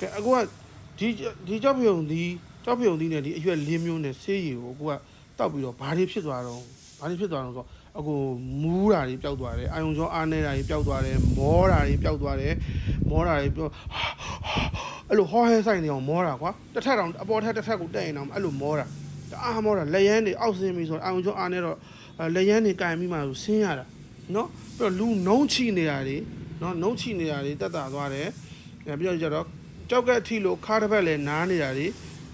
ကဲအခုကဒီဒီကြောက်ပြုံဒီကြောက်ပြုံဒီနဲ့ဒီအရွက်လေးမျိုးနဲ့ဆေးရည်ကိုအခုကတောက်ပြီးတော့ဘာတွေဖြစ်သွားတော့ဘာတွေဖြစ်သွားတော့ဆိုတော့အခုမူးတာတွေပျောက်သွားတယ်အာယုံကြောအားနေတာတွေပျောက်သွားတယ်မောတာတွေပျောက်သွားတယ်မောတာတွေပြောအဲ့လိုဟောဟဲဆိုင်နေအောင်မောတာကွာတစ်ထက်တောင်အပေါ်ထက်တစ်ထက်ကိုတက်ရင်တော့အဲ့လိုမောတာတအားမောတာလက်ရမ်းတွေအောက်ဆင်းပြီးဆိုတော့အာယုံကြောအားနေတော့လက်ရမ်းတွေကင်ပြီးမှဆင်းရတာနော်ပြီးတော့လူနှုံးချိနေတာတွေနော်နှုံးချိနေတာတွေတက်တာသွားတယ်ပြီးတော့ကြတော့ ကြောက်ကက်အထီလို့ခါတစ်ဖက်လဲနားနေတာတွေ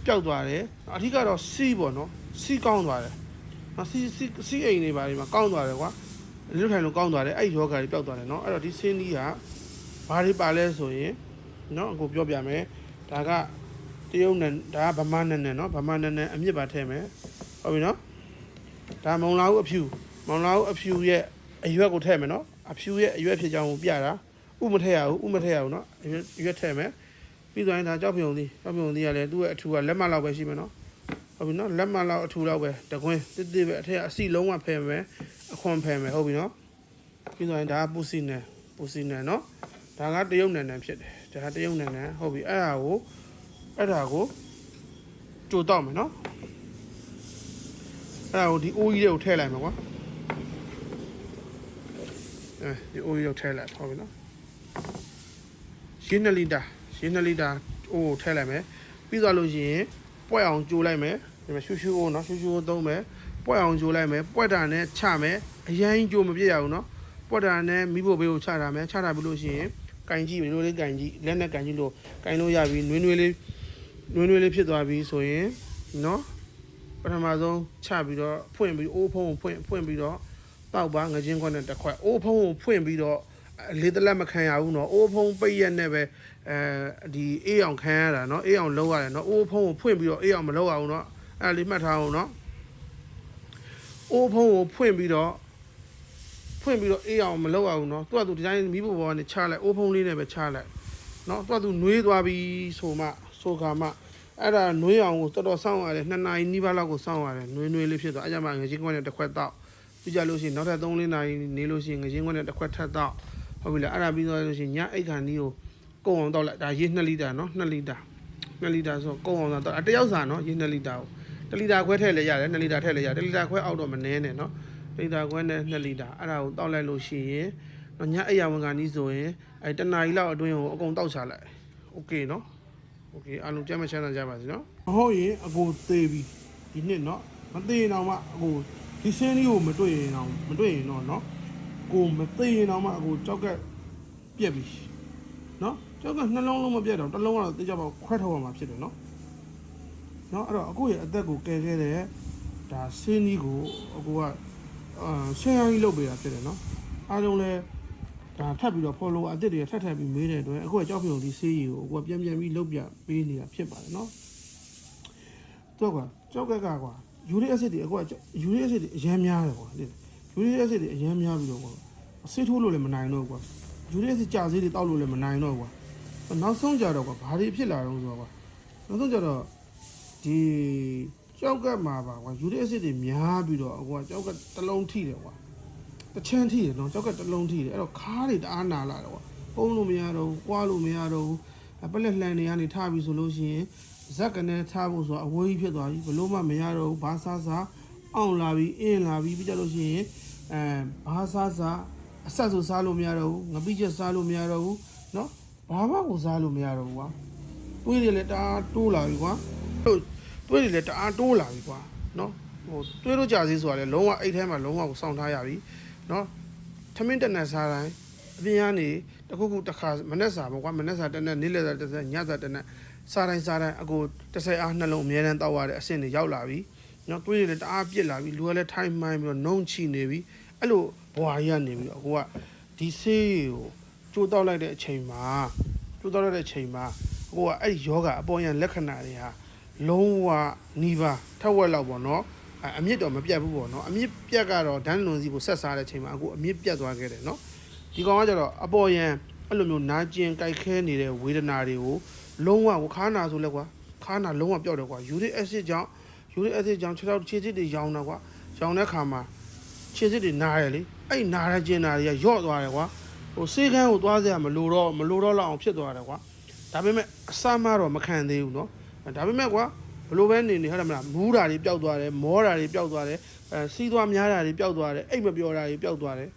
ပျောက်သွားတယ်အထီကတော့စီးပေါ့နော်စီးကောင်းသွားတယ်နော်စီးစီးစီးအိမ်တွေပါဒီမှာကောင်းသွားတယ်ကွာလွတ်ထိုင်လို့ကောင်းသွားတယ်အဲ့ဒီယောဂါတွေပျောက်သွားတယ်နော်အဲ့တော့ဒီစင်းကြီးကဘာတွေပါလဲဆိုရင်နော်အခုပြောပြမယ်ဒါကတရုတ်နဲ့ဒါကဗမာနဲ့နဲ့နော်ဗမာနဲ့နဲ့အမြင့်ပါထည့်မယ်ဟုတ်ပြီနော်ဒါမုံလာဦးအဖြူမုံလာဦးအဖြူရဲ့အရွက်ကိုထည့်မယ်နော်အဖြူရဲ့အရွက်ဖြစ်ကြောင်းကိုပြတာဥမထည့်ရဘူးဥမထည့်ရဘူးနော်အရွက်အရွက်ထည့်မယ် ပြီးသွားရင်ဒါကြောက်ပြုံသီးကြောက်ပြုံသီးကလည်းသူ့ရဲ့အထူကလက်မလောက်ပဲရှိမယ်နော်ဟုတ်ပြီနော်လက်မလောက်အထူလောက်ပဲတကွင်းတစ်တစ်ပဲအထက်ကအစီလုံးဝဖယ်မယ်အခွန်ဖယ်မယ်ဟုတ်ပြီနော်ပြီးသွားရင်ဒါကပူစီနယ်ပူစီနယ်နော်ဒါကတရုတ်နယ်နယ်ဖြစ်တယ်ဒါကတရုတ်နယ်နယ်ဟုတ်ပြီအဲ့ဒါကိုအဲ့ဒါကိုကြိုတော့မယ်နော်အဲ့ဒါကိုဒီအိုးကြီးတွေကိုထည့်လိုက်မယ်ကွာအဲဒီအိုးကြီးကိုထည့်လိုက်ဟုတ်ပြီနော်ရှင်း2လီတာ ရေ2လီတာအိုးထည့်လိုက်မယ်ပြီးသွားလို့ရှိရင်ပွက်အောင်ကြိုးလိုက်မယ်ဒီမှာရှူရှူအိုးနော်ရှူရှူအိုးသုံးမယ်ပွက်အောင်ကြိုးလိုက်မယ်ပွက်တာနဲ့ချမယ်အရင်ကြိုးမပြည့်ရဘူးနော်ပွက်တာနဲ့မိဖို့ဘေးကိုချတာမယ်ချတာပြီးလို့ရှိရင်ကင်ကြည့်လို့လေးကင်ကြည့်လက်နဲ့ကင်ကြည့်လို့ကင်လို့ရပြီနွေးနွေးလေးနွေးနွေးလေးဖြစ်သွားပြီဆိုရင်နော်ပထမဆုံးချပြီးတော့ဖွင့်ပြီးအိုးဖုံးကိုဖွင့်ဖွင့်ပြီးတော့တောက်ပါငကြင်းခွက်နဲ့တစ်ခွက်အိုးဖုံးကိုဖွင့်ပြီးတော့ လေးတလက်မခံရဘူးနော်အိုးဖုံးပိတ်ရက်နဲ့ပဲအဲဒီအေးအောင်ခံရတာနော်အေးအောင်လုံးရတယ်နော်အိုးဖုံးကိုဖွင့်ပြီးတော့အေးအောင်မလုံးရဘူးနော်အဲ့လေးမှတ်ထားအောင်နော်အိုးဖုံးကိုဖွင့်ပြီးတော့ဖွင့်ပြီးတော့အေးအောင်မလုံးရဘူးနော်သူ့အတူဒီတိုင်းမီးပေါ်ပေါ်ကနေချလိုက်အိုးဖုံးလေးနဲ့ပဲချလိုက်နော်သူ့အတူနှွေးသွားပြီးဆိုမှဆိုခါမှအဲ့ဒါနှွေးအောင်ကိုတော်တော်စောင့်ရတယ်နှစ်နာရီနီးပါးလောက်ကိုစောင့်ရတယ်နှွေးနှွေးလေးဖြစ်သွားအဲ့ကြမှာငချင်းကွက်နဲ့တစ်ခွက်တော့ပြီးကြလို့ရှိရင်နောက်ထပ်3-4နာရီနေလို့ရှိရင်ငချင်းကွက်နဲ့တစ်ခွက်ထပ်တော့ ဟုတ်ပြီလားအဲ့ဒါပြီးသွားလို့ရှိရင်ညအိတ်ခါနီးကိုကုံအောင်တောက်လိုက်ဒါရေ2လီတာနော်2လီတာ2လီတာဆိုကုံအောင်တောက်အတယောက်စာနော်ရေ2လီတာကို1လီတာခွဲထည့်လဲရတယ်2လီတာထည့်လဲရတယ်1လီတာခွဲအောက်တော့မနှဲနဲ့နော်1လီတာခွဲနဲ့2လီတာအဲ့ဒါကိုတောက်လိုက်လို့ရှိရင်နော်ညအိတ်ရဝန်ကနီးဆိုရင်အဲ့တနာရီလောက်အတွင်းကိုအကုန်တောက်ချလိုက်โอเคနော်โอเคအားလုံးကြမ်းမချမ်းသာကြပါစေနော်ဟုတ်ရင်အကိုသေးပြီဒီနှစ်နော်မသေးရင်တော့မှအကိုဒီစင်းလေးကိုမတွေ့ရင်တော့မတွေ့ရင်တော့နော် ကိုမသိရင်တော့မှအကိုကြောက်ကက်ပြက်ပြီနော်ကြောက်ကက်နှလုံးလုံးမပြက်တော့တစ်လုံးကတော့သိကြပါခွဲထုတ်ရမှာဖြစ်တယ်နော်နော်အဲ့တော့အကိုရဲ့အသက်ကိုကယ်ခဲ့တဲ့ဒါဆင်းကြီးကိုအကိုကအာဆင်းရီလုပ်ပေးတာဖြစ်တယ်နော်အားလုံးလဲဒါထပ်ပြီးတော့ follow အစ်စ်တွေထပ်ထပ်ပြီးမေးတဲ့အတွက်အခုကကြောက်ပြုံဒီဆေးကြီးကိုအကိုကပြန်ပြန်ပြီးလုပ်ပြပေးနေတာဖြစ်ပါတယ်နော်တော့ကွာကြောက်ကက်ကကွာယူရစ်အက်ဆစ်တွေအကိုကယူရစ်အက်ဆစ်တွေအများများတယ်ကွာယူ ရစ်အက်ဆစ်တွေအများများပြီးတော့ကွာဆေးထိုးလို့လည်းမနိုင်တော့ဘူးကွာယူရီးစစ်ကြာဆေးတွေတောက်လို့လည်းမနိုင်တော့ဘူးကွာနောက်ဆုံးကြတော့ကွာဘာတွေဖြစ်လာတော့ဆိုတော့ကွာနောက်ဆုံးကြတော့ဒီကြောက်ကတ်မှာပါကွာယူရီးစစ်တွေများပြီးတော့ကွာကြောက်ကတ်တစ်လုံးထိတယ်ကွာတစ်ချမ်းထိတယ်နော်ကြောက်ကတ်တစ်လုံးထိတယ်အဲ့တော့ခါးတွေတအားနာလာတယ်ကွာပုံလို့မရတော့ဘူးကွာလို့မရတော့ဘူးအပလက်လှန်တွေကနေထားပြီးဆိုလို့ရှိရင်ဇက်ကနေထားဖို့ဆိုတော့အဝေးကြီးဖြစ်သွားပြီဘလို့မှမရတော့ဘူးဘာစားစားအောင်လာပြီးအင်းလာပြီးပြီးကြလို့ရှိရင် အဲဘာစားစား အဆက်ဆိုစားလို့မရတော့ဘူးငပိချက်စားလို့မရတော့ဘူးเนาะဘာမှကိုစားလို့မရတော့ဘူးကွာတွေးတယ်လည်းတအားတိုးလာပြီကွာတို့တွေးတယ်လည်းတအားတိုးလာပြီကွာเนาะဟိုတွေးလို့ကြာသေးဆိုတာလည်းလုံးဝအိတ်ထဲမှာလုံးဝကိုစောင့်ထားရပြီเนาะထမင်းတက်နဲ့စားတိုင်းအပြင်ကနေတခုခုတစ်ခါမနေ့စာပေါ့ကွာမနေ့စာတက်နဲ့နေ့လည်စာတက်နဲ့ညစာတက်နဲ့စားတိုင်းစားတိုင်းအကိုတစ်ဆက်အားနှလုံးအများတန်းတောက်ရတဲ့အဆင့်တွေရောက်လာပြီ နော်တွေးရင်လည်းတအားပြစ်လာပြီလူကလည်းထိုင်မှိုင်းပြီးတော့နှုံချီနေပြီအဲ့လိုဘွာကြီးကနေပြီးတော့ကိုကဒီဆေးကိုကျိုးတောက်လိုက်တဲ့အချိန်မှာကျိုးတောက်လိုက်တဲ့အချိန်မှာကိုကအဲ့ဒီယောဂအပေါ်ရန်လက္ခဏာတွေဟာလုံးဝနီးပါးထက်ဝက်လောက်ပေါ့နော်အမြင့်တော့မပြတ်ဘူးပေါ့နော်အမြင့်ပြတ်ကတော့ဒန်းလွန်စီကိုဆက်စားတဲ့အချိန်မှာအခုအမြင့်ပြတ်သွားခဲ့တယ်နော်ဒီကောင်ကကျတော့အပေါ်ရန်အဲ့လိုမျိုးနာကျင်ကြိုက်ခဲနေတဲ့ဝေဒနာတွေကိုလုံးဝခါနာဆိုလဲကွာခါနာလုံးဝပျောက်တယ်ကွာယူရစ်အက်ဆစ်ကြောင့် ယူရစ်အက်ဆစ်ကြောင့်ခြေထောက်ခြေစစ်တွေရောင်တာကွာရောင်တဲ့ခါမှာ ခြေစစ်တွေနားရလေအဲ့နားရကျင်နာတွေကယော့သွားတယ်ကွာဟိုစေးကန်းကိုသွားစရာမလိုတော့မလိုတော့လောက်အောင်ဖြစ်သွားတယ်ကွာ ဒါပေမဲ့အစမတော့မခံသေးဘူးเนาะဒါပေမဲ့ကွာဘလို့ပဲနေနေဟုတ်တယ်မလားမူးတာတွေပျောက်သွားတယ်မောတာတွေပျောက်သွားတယ်အဲစီးသွားများတာတွေပျောက်သွားတယ်အိတ်မပြောတာတွေပျောက်သွားတယ်